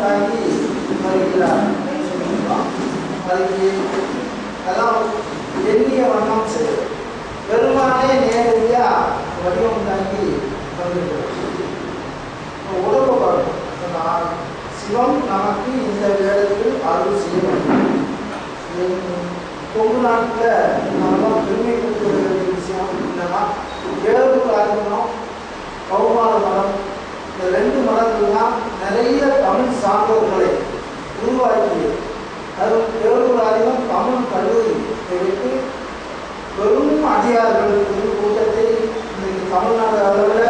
தாங்கி வருகிறார். அதுக்கு அதான் எண்ணிய வண்ணம் செய்யும் பெருமானே நேரடியாக வடிவம் தாங்கி வந்துவிடுவார் உடம்பு பார்க்கணும் சிவம் நமக்கு இந்த வேடத்தில் அருள் செய்ய வேண்டும் கொங்கு நாட்டில் நம்மளாம் கொடுக்க வேண்டிய விஷயம் என்னன்னா வேறு காரணம் கௌமான மரம் இந்த ரெண்டு மதங்கள் தான் நிறைய தமிழ் சான்றோர்களை உருவாக்கியது. அது வேறொரு தமிழ் கல்லூரி. விட்டு பெரும் அதிகாரிகளுக்கு கூட்டத்தை இன்னைக்கு தமிழ்நாடு அளவில்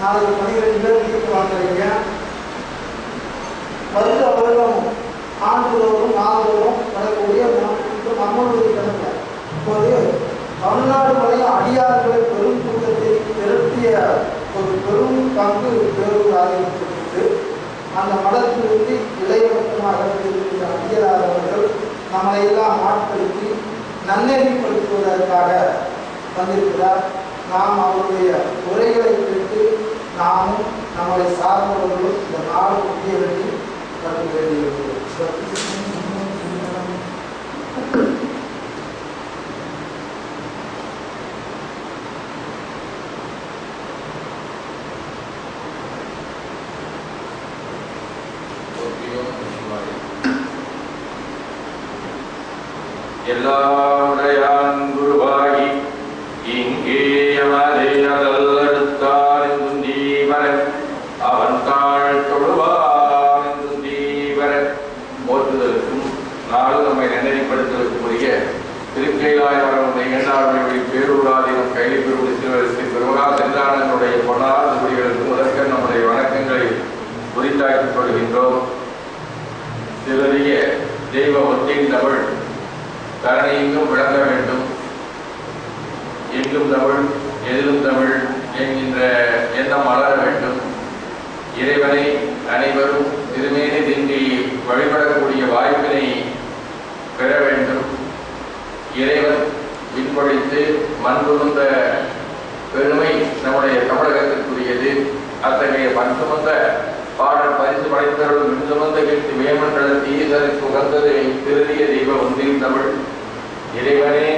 நாளைக்கு பன்னிரெண்டு பேர் வீட்டுக்கு வாங்குறீங்க. வருட வருடம் ஆண்டுதோறும் நாள்தோறும் நடக்கக்கூடிய இப்போ நம்மளுடைய கணக்கில் இப்போது தமிழ்நாடு வரை அடியார்களை பெரும் கூட்டத்தை திரட்டிய ஒரு பெரும் பங்கு வேறொரு ஆதிக்கத்திற்கு அந்த மடத்திலிருந்து இளையவட்டமாக இருக்கின்ற அடியார் நம்மளை எல்லாம் ஆட்படுத்தி நன்னெறிப்படுத்துவதற்காக வந்திருக்கிறார். நாம் அவருடைய உரைகளை கேட்டு நாமும் நம்மளை சார்ந்தவர்களும் இந்த நாடு முக்கிய வேண்டி கற்க போற்றுதலுக்கும் நாளும் நம்மை நினைவுபடுத்துவதற்குரிய திருக்கைலாயவரனுடைய இரண்டாவது வழி பேரூராதீனம் கைலி பெருவுடைய சிறுவரசு பெருமகா சென்றானனுடைய பொன்னார் குடிகளுக்கும் முதற்க நம்முடைய வணக்கங்களை உரித்தாக்கிக் கொள்கின்றோம். சிலரிய தெய்வ ஒத்தின் தமிழ் தரணியெங்கும் விளங்க வேண்டும். எங்கும் தமிழ் எதிலும் தமிழ் என்கின்ற எண்ணம் வளர வேண்டும். இறைவனை அனைவரும் திருமேனி திண்டி வழிபடக்கூடிய வாய்ப்பினை பெற வேண்டும். இறைவன் விண்பொழித்து மண்புகுந்த பெருமை நம்முடைய தமிழகத்திற்குரியது. அத்தகைய மண் சுமந்த பாடல் பரிசு படைத்தவர்கள் மின் சுமந்த வீட்டு வேமண்டலத்து ஈசனுக்கு உகந்தது திருதிய தெய்வ ஒன்றில் தமிழ். இறைவனே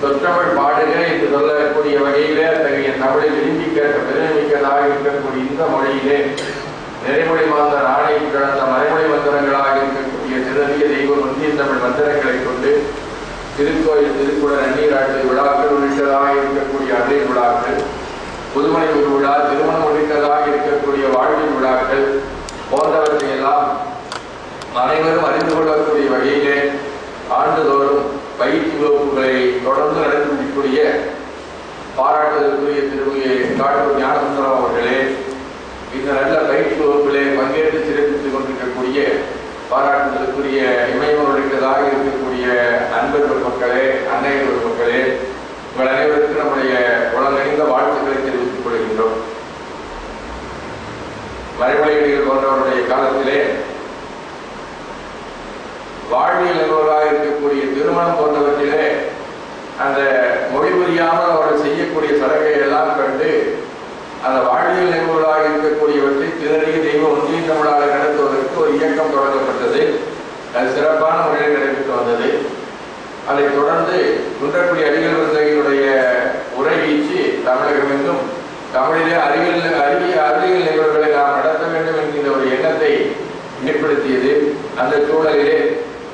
சொற்றமிழ் பாடுக என்று சொல்லக்கூடிய வகையிலே அத்தகைய தமிழை விரும்பி கேட்ட பெருமைமிக்கதாக இருக்கக்கூடிய இந்த மொழியிலே நெறிமுறை மாந்தர் ஆணை கடந்த மறைமுறை மந்திரங்களாக இருக்கக்கூடிய திருதிய தெய்வம் ஒன்றிய தமிழ் மந்திரங்களை கொண்டு திருக்கோயில் திருக்குடல் அந்நீராட்டு விழாக்கள் உள்ளிட்டதாக இருக்கக்கூடிய அன்னை விழாக்கள் புதுமனை ஒரு விழா திருமணம் உள்ளிட்டதாக இருக்கக்கூடிய வாழ்வின் விழாக்கள் போன்றவற்றை எல்லாம் அனைவரும் அறிந்து கொள்ளக்கூடிய வகையிலே ஆண்டுதோறும் பயிற்சி வகுப்புகளை தொடர்ந்து நடத்தக்கூடிய பாராட்டுதலுக்குரிய திருமையை காட்டுவது ஞானசுந்தரம் அவர்களே இந்த நல்ல பயிற்சி வகுப்பிலே பங்கேற்று சிறப்பித்துக் கொண்டிருக்கக்கூடிய பாராட்டுதலுக்குரிய இமயமருடையதாக இருக்கக்கூடிய நண்பர்கள் மக்களே அன்னையர்கள் மக்களே உங்கள் அனைவருக்கும் நம்முடைய உலகறிந்த வாழ்த்துக்களை தெரிவித்துக் கொள்கின்றோம். மறைமொழிகள் போன்றவருடைய காலத்திலே வாழ்வியல் என்பவராக இருக்கக்கூடிய திருமணம் போன்றவற்றிலே அந்த மொழி புரியாமல் அவர்கள் செய்யக்கூடிய சடங்கை எல்லாம் கண்டு அந்த வாழ்வியல் நிகழ்வுகளாக இருக்கக்கூடியவற்றை திணறிய தெய்வ ஒன்றிய தமிழாக நடத்துவதற்கு ஒரு இயக்கம் தொடங்கப்பட்டது. அது சிறப்பான முறையில் நடைபெற்று வந்தது. அதைத் தொடர்ந்து குன்றக்குடி அறிவியல் விருந்தகையினுடைய உரை வீச்சு தமிழகம் என்றும் தமிழிலே அறிவியல் அறிவிய அறிவியல் நிகழ்வுகளை நாம் நடத்த வேண்டும் என்கின்ற ஒரு எண்ணத்தை ஏற்படுத்தியது அந்த சூழலிலே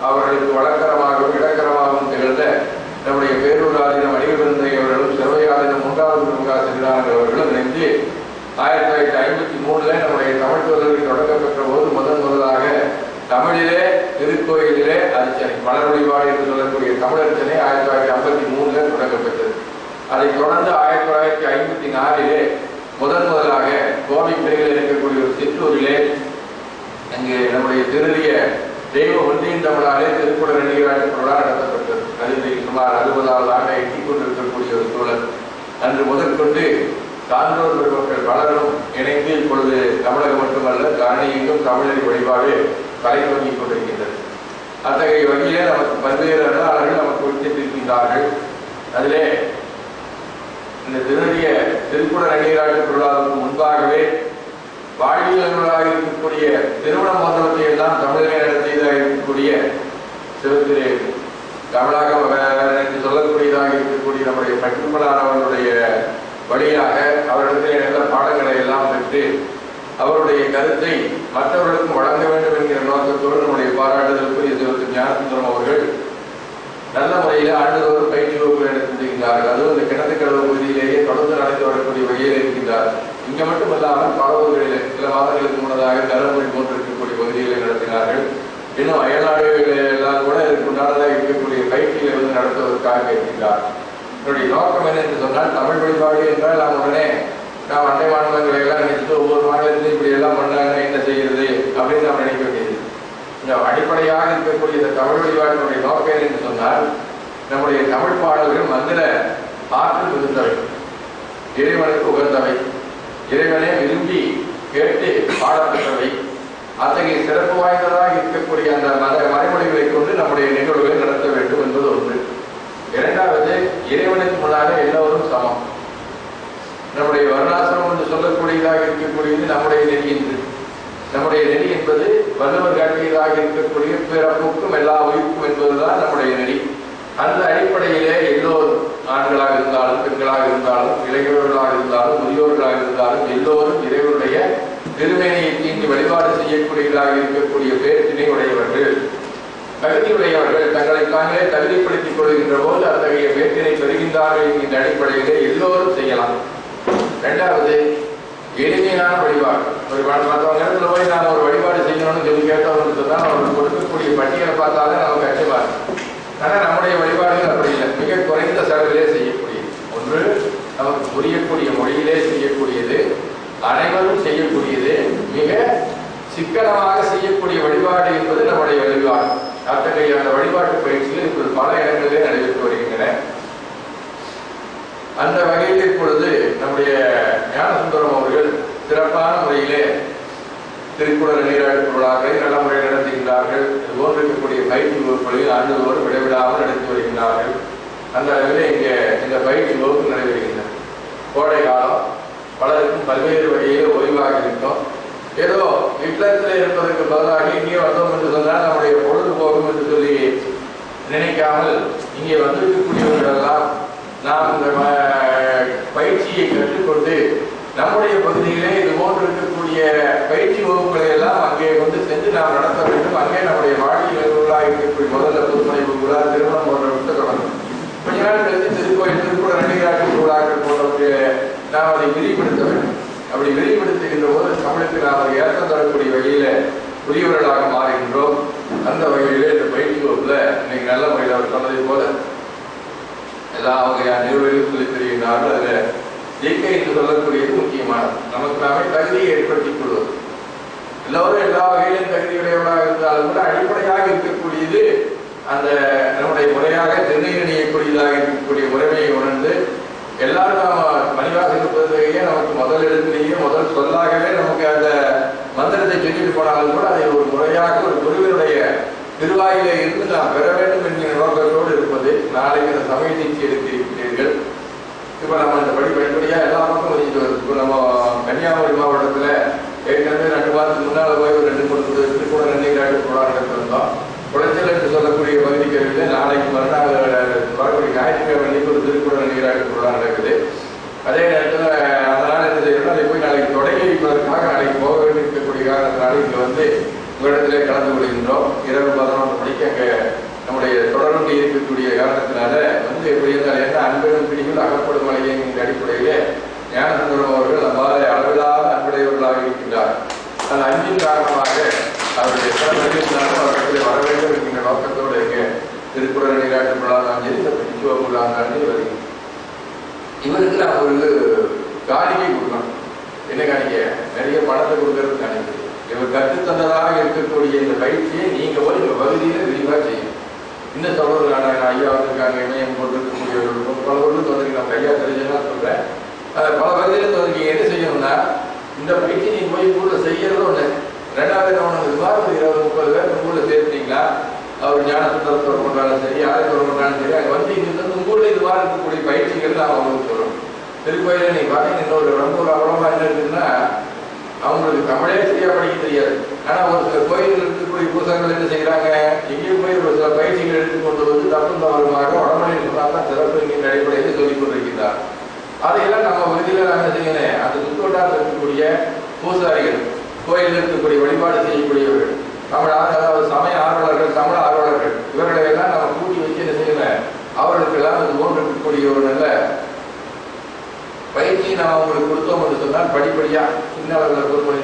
அவர்களுக்கு வழக்கரமாகவும் இடக்கரமாகவும் திகழ்ந்த நம்முடைய பேரூராதினம் அடிகள் விருந்தை அவர்களும் சிறுவையாதீனம் மூன்றாவது பிரமுகா அவர்களும் இணைந்து ஆயிரத்தி தொள்ளாயிரத்தி ஐம்பத்தி மூணுல நம்முடைய தமிழ் தொடர்கள் தொடங்கப்பெற்ற போது முதன் முதலாக மலர் வழிபாடு என்று சொல்லக்கூடிய தமிழர்ச்சனை ஆயிரத்தி தொள்ளாயிரத்தி ஐம்பத்தி மூணுல தொடங்கப்பட்டது. அதைத் தொடர்ந்து ஆயிரத்தி தொள்ளாயிரத்தி ஐம்பத்தி நாலிலே முதன் முதலாக கோவிப்பிரையில் இருக்கக்கூடிய ஒரு சிற்றூரிலே அங்கே நம்முடைய திருநிய தெய்வ ஒன்றியின் தமிழாலே திருக்குறள் நீராட்டு பொருளாக நடத்தப்பட்டது. அதில் சுமார் அறுபதாவது ஆண்டை எட்டி கொண்டிருக்கக்கூடிய ஒரு சூழல். அன்று முதற்கொண்டு சான்றோர் பெருமக்கள் பலரும் இணைந்து இப்பொழுது தமிழகம் மட்டுமல்ல காணி எங்கும் தமிழரி வழிபாடு தலை கொண்டிருக்கின்றது அத்தகைய வகையிலே நமக்கு பல்வேறு அருளாளர்கள் நமக்கு விடுத்திருக்கின்றார்கள் அதிலே இந்த திருநெறிய திருக்குட நீராட்டு விழாவுக்கு முன்பாகவே வாழ்வியலாக இருக்கக்கூடிய திருமண போன்றவற்றை எல்லாம் தமிழிலே நடத்தியதாக இருக்கக்கூடிய சிவத்திரு தமிழாக என்று சொல்லக்கூடியதாக இருக்கக்கூடிய நம்முடைய பட்டுமலார் அவர்களுடைய வழியாக அவரிடத்திலே நல்ல பாடங்களை எல்லாம் பெற்று அவருடைய கருத்தை மற்றவர்களுக்கும் வழங்க வேண்டும் என்கிற நோக்கத்தோடு நம்முடைய பாராட்டுதலுக்குரிய சிவத்திரு ஞானசுந்தரம் அவர்கள் நல்ல முறையில் ஆண்டுதோறும் பயிற்சி வகுப்புகள் நடத்துகின்றார்கள் அதுவும் இந்த கிணத்துக்கடவு பகுதியிலேயே தொடர்ந்து நடந்து வரக்கூடிய வகையில் இருக்கின்றார். இங்க மட்டுமல்லாமல் பல சில மாதங்களுக்கு முன்னதாக கருமொழி போன்று இருக்கக்கூடிய பகுதிகளை நடத்தினார்கள். இன்னும் அயல்நாடுகளில் எல்லாம் கூட இதற்கு உண்டானதாக இருக்கக்கூடிய பயிற்சிகளை வந்து நடத்துவதற்காக இருக்கின்றார். என்னுடைய நோக்கம் என்ன என்று சொன்னால் தமிழ் வழிபாடு என்றால் நாம் உடனே நாம் அண்டை மாநிலங்களை எல்லாம் நினைத்து ஒவ்வொரு மாநிலத்திலும் இப்படி எல்லாம் பண்ணாங்க என்ன செய்யறது அப்படின்னு நாம் நினைக்க வேண்டியது. இந்த அடிப்படையாக இருக்கக்கூடிய இந்த தமிழ் வழிபாட்டினுடைய நோக்கம் என்று சொன்னால் நம்முடைய தமிழ் பாடல்கள் மந்திர ஆற்றல் மிகுந்தவை இறைவனுக்கு உகந்தவை இறைவனை விரும்பி கேட்டு பாடப்பட்டவை அத்தகைய சிறப்பு வாய்ந்ததாக இருக்கக்கூடிய அந்த மத மறைமொழிகளை கொண்டு நம்முடைய நிகழ்வுகளை நடத்த வேண்டும் என்பது ஒன்று. இரண்டாவது இறைவனுக்கு முன்னாலே எல்லோரும் சமம். நம்முடைய வருணாசிரமம் என்று சொல்லக்கூடியதாக இருக்கக்கூடியது நம்முடைய நெறி என்று. நம்முடைய நெறி என்பது வள்ளுவர் காட்டியதாக இருக்கக்கூடிய பிறப்புக்கும் எல்லா உயிர்க்கும் என்பதுதான் நம்முடைய நெறி. அந்த அடிப்படையிலே எல்லோரும் ஆண்களாக இருந்தாலும் பெண்களாக இருந்தாலும் இளைஞர்களாக இருந்தாலும் முதியோர்களாக இருந்தாலும் எல்லோரும் இறைவனுடைய திருமேனியை தீண்டி வழிபாடு செய்யக்கூடியதாக இருக்கக்கூடிய பேரத்தினை உடையவர்கள். தகுதியுடையவர்கள் தங்களை தாங்களே தகுதிப்படுத்திக் கொள்கின்ற போது அத்தகைய பேச்சினை பெறுகின்றார்கள் என்கின்ற அடிப்படையிலே எல்லோரும் செய்யலாம். ரெண்டாவது எளிமையான வழிபாடு. ஒரு மற்றவங்க இடத்துல போய் நான் ஒரு வழிபாடு செய்யணும்னு சொல்லி கேட்டவங்களுக்கு தான் அவங்களுக்கு கொடுக்கக்கூடிய பட்டியலை பார்த்தாலே நமக்கு அச்சமா இருக்கும். ஆனால் நம்முடைய வழிபாடுகள் அப்படி இல்லை. மிக குறைந்த செலவிலே செய்யக்கூடியது. ஒன்று நமக்கு புரியக்கூடிய மொழியிலே செய்யக்கூடியது. அனைவரும் செய்யக்கூடியது. மிக சிக்கனமாக செய்யக்கூடிய வழிபாடு என்பது நம்முடைய வழிபாடு. அத்தகைய அந்த வழிபாட்டு பயிற்சிகள் இப்போது பல இடங்களிலே நடைபெற்று வருகின்றன. அந்த வகையில் இப்பொழுது நம்முடைய ஞானசுந்தரம் அவர்கள் சிறப்பான முறையிலே திருக்குறள் நீராடு விழாக்களை நல்ல முறையில் நடத்துகின்றார்கள். இதுபோன்று இருக்கக்கூடிய பயிற்சி வகுப்புகளில் ஆண்டுதோறும் விடைவிடாமல் நடத்தி வருகின்றார்கள். அந்த அளவில் இங்கே இந்த பயிற்சி வகுப்பு நடைபெறுகின்றன கோடை காலம் பலருக்கும் பல்வேறு வகையிலே ஓய்வாக இருக்கும் ஏதோ இல்லத்தில் இருப்பதற்கு பதிலாக இங்கே வந்தோம் என்று சொன்னால் நம்முடைய பொழுது போகும் என்று சொல்லி நினைக்காமல் இங்கே வந்திருக்கக்கூடியவர்கள் எல்லாம் நாம் இந்த ம- பயிற்சியை கற்றுக்கொண்டு நம்முடைய பகுதியிலே இது போன்று இருக்கக்கூடிய பயிற்சி வகுப்புகளை எல்லாம் அங்கே கொண்டு சென்று நாம் நடத்த வேண்டும். அங்கே நம்முடைய வாழ்க்கையில் உள்ளாக இருக்கக்கூடிய முதல்ல புதுமனை விழா திருமணம் போன்றவற்றை தொடங்கும் கொஞ்ச நாள் கழித்து திருக்கோயில் திருக்குற நடிகராட்சி விழாக்கள் போன்றவற்றை நாம் அதை விரிவுபடுத்த வேண்டும். அப்படி விரிவுபடுத்துகின்ற போது தமிழுக்கு நாம் அதை ஏற்றம் தரக்கூடிய வகையில உரியவர்களாக மாறுகின்றோம் அந்த வகையிலே இந்த பயிற்சி வகுப்புல இன்னைக்கு நல்ல முறையில் அவர் சொன்னதை போல எல்லா வகையான நிறுவனங்களும் சொல்லித் அதில் ஜெயிக்க என்று சொல்லக்கூடியது முக்கியமானது. நமக்கு நாமே தகுதியை ஏற்படுத்திக் கொள்வது. எல்லோரும் எல்லா வகையிலும் தகுதி தகுதியுடையவர்களாக இருந்தாலும் கூட அடிப்படையாக இருக்கக்கூடியது அந்த நம்முடைய முறையாக நிர்ணயிக்கக்கூடியதாக இருக்கக்கூடிய முறைமையை உணர்ந்து எல்லாரும் நாம் மணிவாக இருப்பதையே நமக்கு முதல் இடத்திலேயே முதல் சொல்லாகவே நமக்கு அந்த மந்திரத்தை சொல்லிட்டு போனாலும் கூட அதை ஒரு முறையாக ஒரு குருவினுடைய திருவாயிலே இருந்து நாம் பெற வேண்டும் என்கிற நோக்கத்தோடு இருப்பது நாளைக்கு அந்த சமய நீச்சி எடுத்திருக்கிறீர்கள் இப்போ நம்ம இந்த படி படிப்படியாக எல்லா பக்கம் வந்துட்டு வருது இப்போ நம்ம கன்னியாகுமரி மாவட்டத்தில் ஏற்கனவே ரெண்டு மாதத்துக்கு முன்னால் போய் ஒரு ரெண்டு மூணு திருக்கூட நன்னிராட்டு போராட்டம் நடத்திருந்தோம் குளச்சல் என்று சொல்லக்கூடிய பகுதிக்கு நாளைக்கு மறுநாள் வரக்கூடிய ஞாயிற்றுக்கிழமை அன்னைக்கு ஒரு திருக்குறள் நன்னிராட்டு போராட்டம் நடக்குது அதே நேரத்தில் அதனால் என்ன செய்யணும் அதை போய் நாளைக்கு தொடங்கி வைப்பதற்காக நாளைக்கு போக வேண்டியிருக்கக்கூடிய காரணத்தினால இங்கே வந்து உங்களிடத்திலே கலந்து கொள்கின்றோம். இரவு பதினொன்று மணிக்கு அங்கே நம்முடைய தொடர்ந்து இருக்கக்கூடிய காரணத்தினால வந்து எப்படி இருந்தால் என்ன அன்பெரும் பிடிவில் அகப்படும் மலையை என்கிற அடிப்படையிலே ஞானசந்திரம் அவர்கள் அவ்வாறு அளவில்லாத அன்புடையவர்களாக இருக்கின்றார். அந்த அன்பின் காரணமாக அவருடைய சிறப்பினாலும் அவர்களை வர வேண்டும் என்கின்ற நோக்கத்தோடு இங்கே திருக்குறள் நீராட்டு விழாதான் சரி இந்த பிடிச்சுவ விழாதான் சரி இவருக்கு நான் ஒரு காணிக்கை கொடுக்கணும். என்ன காணிக்கை? நிறைய பணத்தை கொடுக்கறது காணிக்கை. இவர் கற்றுத்தந்ததாக இருக்கக்கூடிய இந்த பயிற்சியை நீங்க போய் இந்த பகுதியில் விரிவாக செய்யும் இந்த சொல்றது நான் ஐயா வந்திருக்காங்க இமயம் கொண்டிருக்கக்கூடியவர்கள் பல ஊருக்கு வந்திருக்கீங்க நம்ம ஐயா தெரிஞ்சதான் சொல்கிறேன் பல பகுதியில் வந்திருக்கீங்க என்ன செய்யணும்னா இந்த பயிற்சி நீங்கள் போய் கூட செய்யறது ஒண்ணு. ரெண்டாவது கவனம் இது ஒரு இருபது முப்பது பேர் ஊர்ல சேர்த்தீங்களா அவர் ஞான சுத்தரத்தோடு கொண்டாலும் சரி யாரைத்தோடு கொண்டாலும் சரி அங்கே வந்து இங்க இருந்து உங்களுடைய இருக்கக்கூடிய பயிற்சிகள் தான் அவங்களுக்கு சொல்லணும் திருக்கோயில நீ பார்த்தீங்கன்னா இன்னொரு ரொம்ப ஒரு அவலமாக என்ன இருக்குதுன்னா அவங்களுக்கு தமிழே சரியாக படிக்க தெரியாது. ஆனால் ஒரு சில கோயில்கள் இருக்கக்கூடிய புத்தகங்கள் என்ன செய்கிறாங்க எங்கேயும் போய் ஒரு சில பயிற்சிகள் எடுத்துக்கொண்டு வந்து தப்பும் தவறுமாக உடம்புலையில் சொன்னால்தான் சிறப்பு என்கின்ற அடிப்படையில் சொல்லிக் கொண்டிருக்கிறார் அதையெல்லாம் நம்ம பகுதியில் நாங்கள் செய்யணும் அந்த சுத்தோட்டாக இருக்கக்கூடிய பூசாரிகள் கோயிலில் இருக்கக்கூடிய வழிபாடு செய்யக்கூடியவர்கள் தமிழ் அதாவது சமய ஆர்வலர்கள் தமிழ் ஆர்வலர்கள் இவர்களை எல்லாம் நம்ம கூட்டி வச்சு என்ன செய்யணும்? அவர்களுக்கெல்லாம் இது போன்றிருக்கக்கூடிய ஒரு நல்ல பயிற்சி நாம் அவங்களுக்கு கொடுத்தோம் என்று சொன்னால் படிப்படியா சின்ன அளவில் பொறுமணி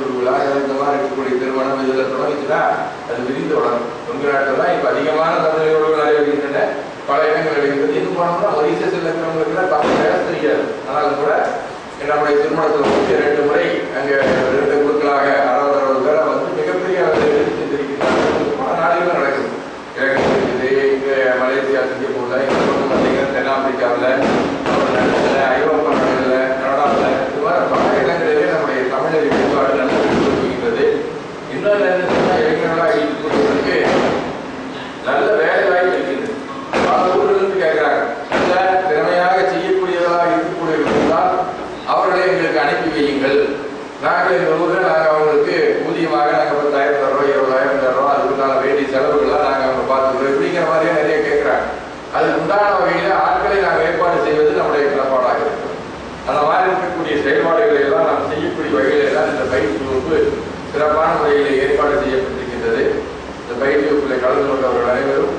இந்த மாதிரி இருக்கக்கூடிய திருமணம் இதில் தொடங்கிச்சுன்னா அது விரிந்து வளரும். உங்கள் நாட்டில் தான் இப்போ அதிகமான தமிழ் உறவுகள் இருக்கின்றன பல இடங்கள் இருக்கிறது இது போனோம்னா மொரீசியஸில் இருக்கிறவங்களுக்கு தமிழ் பேச தெரியாது. ஆனாலும் கூட நம்முடைய திருமணத்தில் ரெண்டு முறை அங்கே ரெண்டு குழுக்களாக அறுபது அறுபது பேரை வந்து மிகப்பெரிய அளவில் எடுத்து சென்றிருக்கிறார்கள் பல நாடுகளும் நடக்குது இலங்கை இருக்குது இங்கே மலேசியா சிங்கப்பூர்ல இங்கே வந்து பார்த்தீங்கன்னா ஐரோப்பா நாடுகளில் கனடாவில் இது மாதிரி பல இடங்களிலே நம்முடைய தமிழர் வெளிப்பாடு நடந்து வருகின்றது என்ன சொன்னால் இளைஞர்களாக நல்ல வேலை வாய்ப்பு இருக்குது பல கேட்குறாங்க நல்ல திறமையாக செய்யக்கூடியவர்களாக இருக்கக்கூடியவர்கள் இருந்தால் அவர்களை எங்களுக்கு அனுப்பி வையுங்கள். நாங்கள் எங்கள் ஊரில் நாங்கள் அவங்களுக்கு ஊதியமாக நாங்கள் பத்தாயிரம் தரோம் இருபதாயிரம் தரோம் அதுக்குண்டான வேண்டிய செலவுகள்லாம் நாங்கள் அவங்க பார்த்துக்கிறோம் இப்படிங்கிற மாதிரியே நிறைய கேட்குறாங்க அதுக்கு உண்டான வகையில் ஆட்களை நாங்கள் ஏற்பாடு செய்வது நம்முடைய கடப்பாடாக இருக்கிறது அந்த மாதிரி இருக்கக்கூடிய செயல்பாடுகளை எல்லாம் நாம் செய்யக்கூடிய வகையில் எல்லாம் இந்த பயிற்சி வகுப்பு சிறப்பான முறையில் ஏற்பாடு செய்யப்பட்டிருக்கின்றது. இந்த பயிற்சி வகுப்பில் கலந்து கொண்டவர்கள் அனைவரும்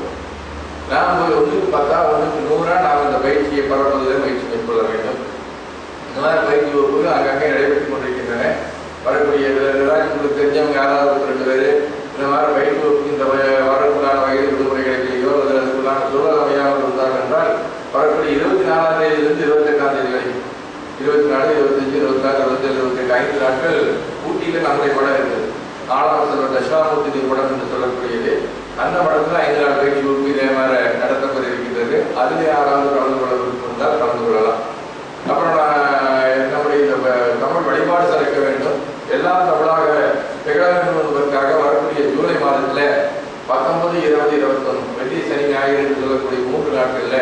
நாம் ஒரு ஒன்றுக்கு பத்தா ஒன்றுக்கு நூறா நாம் இந்த பயிற்சியை பரப்புவதில் முயற்சி மேற்கொள்ள வேண்டும். இந்த மாதிரி பயிற்சி வகுப்புகள் அங்கங்கே நடைபெற்றுக் கொண்டிருக்கின்றன. வரக்கூடிய உங்களுக்கு தெரிஞ்சவங்க யாராவது ஒரு ரெண்டு பேர் இந்த மாதிரி பயிற்சி வகுப்பு இந்த வ- வரதுக்குள்ளான வகையில் விடுமுறை கிடைக்கலையோ அல்லது அதுக்குள்ளான சூழல் அமையாமல் இருந்தால் என்றால் வரக்கூடிய இருபத்தி நாலாம் தேதியிலிருந்து இருபத்தெட்டாம் தேதி வரைக்கும் இருபத்தி நாலு இருபத்தஞ்சு இருபத்தாறு இருபத்தேழு இருபத்தெட்டு ஐந்து நாட்கள் ஊட்டியில் நம்முடைய படம் இருக்குது ஆளாம் செல்வர் தட்சிணாமூர்த்தி படம் என்று சொல்லக்கூடியது அந்த படத்துல ஐந்து நாள் பயிற்சி வகுப்பு இதே மாதிரி நடத்தப்பட இருக்கின்றது அதிலே யாராவது கலந்து கொள்ள விருப்பம் இருந்தால் கலந்து கொள்ளலாம் அப்புறம் நான் நம்முடைய இந்த வ- தமிழ் வழிபாடு சிறக்க வேண்டும் எல்லாம் தமிழாக திகழ வேண்டும் என்பதற்காக வரக்கூடிய ஜூலை மாதத்துல பத்தொன்பது இருபது இருபத்தொன்னு வெள்ளி சனி ஞாயிறு என்று சொல்லக்கூடிய மூன்று நாட்கள்ல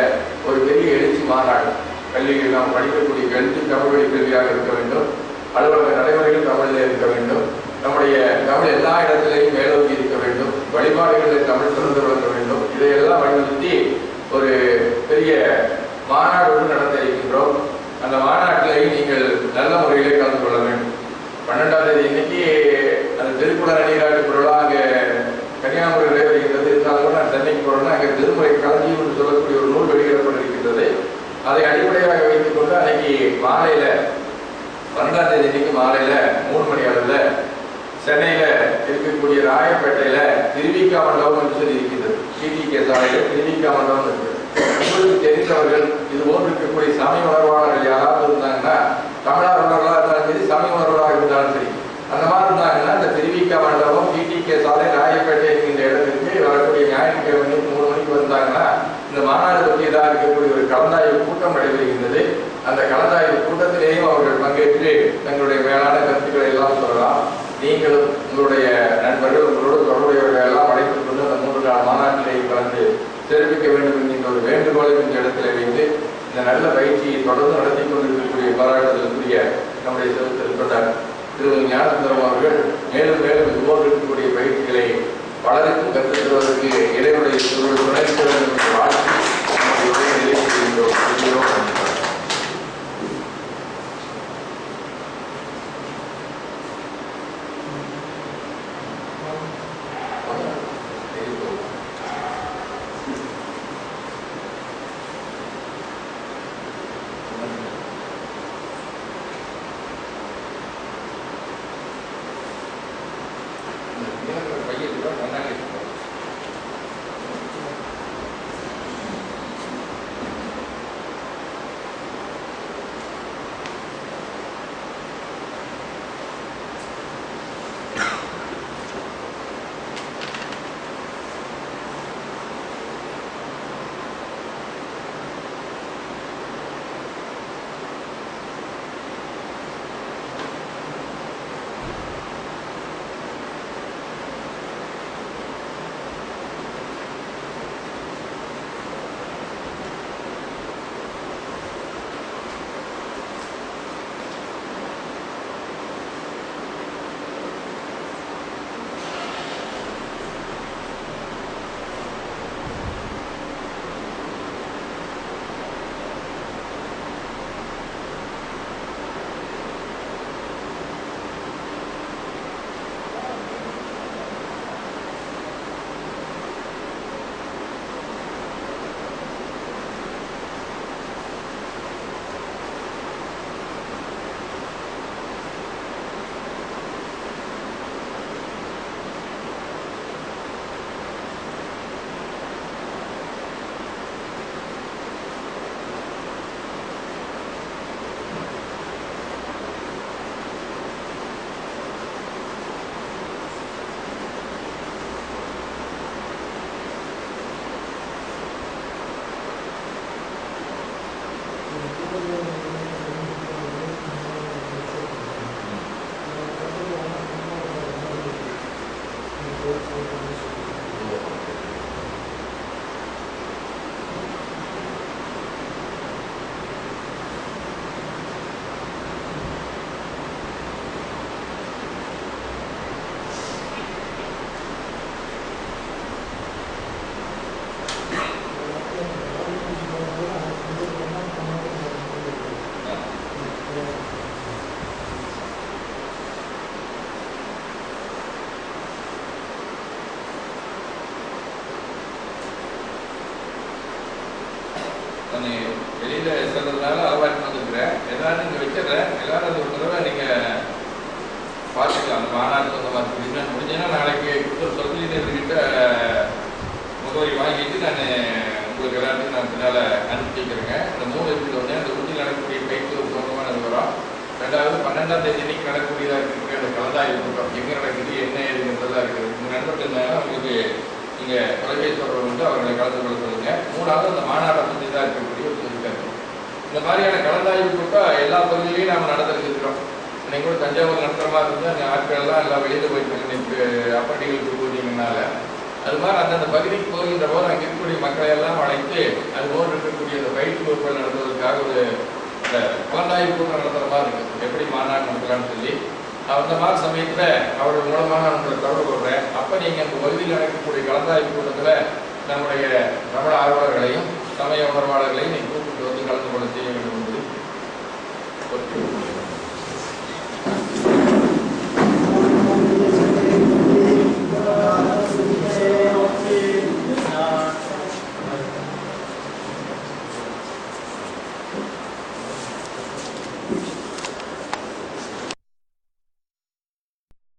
ஒரு பெரிய எழுச்சி மாநாடு கல்வியில் நாம் படிக்கக்கூடிய கல்வி தமிழ் வழி கல்வியாக இருக்க வேண்டும். அலுவலக நடைமுறைகள் தமிழில் இருக்க வேண்டும். நம்முடைய தமிழ் எல்லா இடத்திலையும் மேலோங்கி இருக்க வேண்டும். வழிபாடுகளில் தமிழ் சிறந்து விளங்க வேண்டும். இதையெல்லாம் வலியுறுத்தி ஒரு பெரிய மாநாடு ஒன்று நடத்த இருக்கின்றோம். அந்த மாநாட்டிலேயும் நீங்கள் நல்ல முறையிலே கலந்து கொள்ள வேண்டும். பன்னெண்டாம் தேதி இன்னைக்கு அந்த திருக்குட நீராட்டு பொருளாக அங்கே கன்னியாகுமரியிலே வருகின்றது இருந்தாலும் கூட நான் சென்னைக்கு போறேன்னா அங்கே திருமுறை களஞ்சியம் என்று சொல்லக்கூடிய ஒரு நூல் வெளியிடப்பட்டிருக்கின்றது. அதை அடிப்படையாக வைத்துக் கொண்டு அன்னைக்கு மாலையில பன்னெண்டாம் தேதிக்கு மாலையில மூணு மணி அளவில் சென்னையில இருக்கக்கூடிய ராயப்பேட்டையில திருவிக்கா மண்டபம் என்று சொல்லி இருக்கின்றது. டிடிகே சாலையில திருவிக்கா மண்டபம் இருக்கு உங்களுக்கு தெரிந்தவர்கள் இது போன்று இருக்கக்கூடிய சமய உணர்வாளர்கள் யாராவது இருந்தாங்கன்னா தமிழர் உணர்வாளராக இருந்தாலும் சரி சமய உணர்வாக இருந்தாலும் சரி அந்த மாதிரி இருந்தாங்கன்னா இந்த திருவிக்கா மண்டபம் டிடிகே சாலை ராயப்பேட்டை என்கின்ற இடத்திற்கு வரக்கூடிய ஞாயிற்றுக்கிழமை மூணு மணிக்கு வந்தாங்கன்னா இந்த மாநாடு பற்றி ஏதாவது இருக்கக்கூடிய ஒரு கலந்தாய்வு கூட்டம் நடைபெறுகின்றது. அந்த கலந்தாய்வு கூட்டத்திலேயும் அவர்கள் பங்கேற்று தங்களுடைய மேலான கருத்துக்களை எல்லாம் சொல்லலாம். நீங்களும் உங்களுடைய நண்பர்கள் உங்களோடு தொடர்புடையவர்கள் எல்லாம் அழைத்துக் கொண்டு அந்த மூன்று நாள் மாநாட்டிலே கலந்து தெரிவிக்க வேண்டும் என்கின்ற ஒரு வேண்டுகோளை இந்த இடத்துல வைத்து இந்த நல்ல பயிற்சியை தொடர்ந்து நடத்தி கொண்டிருக்கக்கூடிய பாராட்டுதலுக்குரிய நம்முடைய செலுத்திருப்பதார் திரு ஞானந்தரம் அவர்கள் மேலும் மேலும் இதுபோல் இருக்கக்கூடிய பயிற்சிகளை வளர்ந்து கற்றுத்தருவதற்கு இடைவெளியை துணை வாழ்க்கை நம்முடைய நிலையில் இருக்கட்டும் எங்கே நடக்குது என்ன ஏதுங்கிறதெல்லாம் இருக்குது. உங்கள் நண்பர்கள் இருந்தாங்கன்னா அவங்களுக்கு நீங்கள் தொலைபேசி தொடர்பு வந்து அவர்களை கலந்து கொள்ள சொல்லுங்க. மூணாவது அந்த மாநாட்டை பற்றி தான் இருக்கக்கூடிய ஒரு இருக்காது இந்த மாதிரியான கலந்தாய்வு கூட்டம் எல்லா பகுதியிலையும் நாம் நடத்திருக்கிறோம் இன்னைக்கு கூட தஞ்சாவூர் நடத்துகிற மாதிரி இருந்தால் அந்த ஆட்கள் எல்லாம் எல்லாம் வெளியில் போயிட்டு இன்னைக்கு அப்பண்டிகளுக்கு போட்டீங்கனால அது மாதிரி அந்தந்த பகுதிக்கு போகின்ற போது அங்கே இருக்கக்கூடிய மக்களை எல்லாம் அழைத்து அது போன்று இருக்கக்கூடிய அந்த பயிற்சி வகுப்புகள் நடத்துவதற்காக ஒரு கலந்தாய்வு கூட்டம் நடத்துகிற மாதிரி இருக்கு. எப்படி மாநாடு நடத்தலாம்னு சொல்லி அந்த மாதிரி சமயத்தில் அவர்கள் மூலமாக நான் உங்களை தொடர்பு கொள்கிறேன் அப்போ நீங்கள் அந்த பகுதியில் நடக்கக்கூடிய கலந்தாய்வு கூட்டத்தில் நம்முடைய தமிழ் ஆர்வலர்களையும் சமய உணர்வாளர்களையும் நீங்கள் கூப்பிட்டு வந்து கலந்து கொள்ள செய்ய வேண்டும் என்பது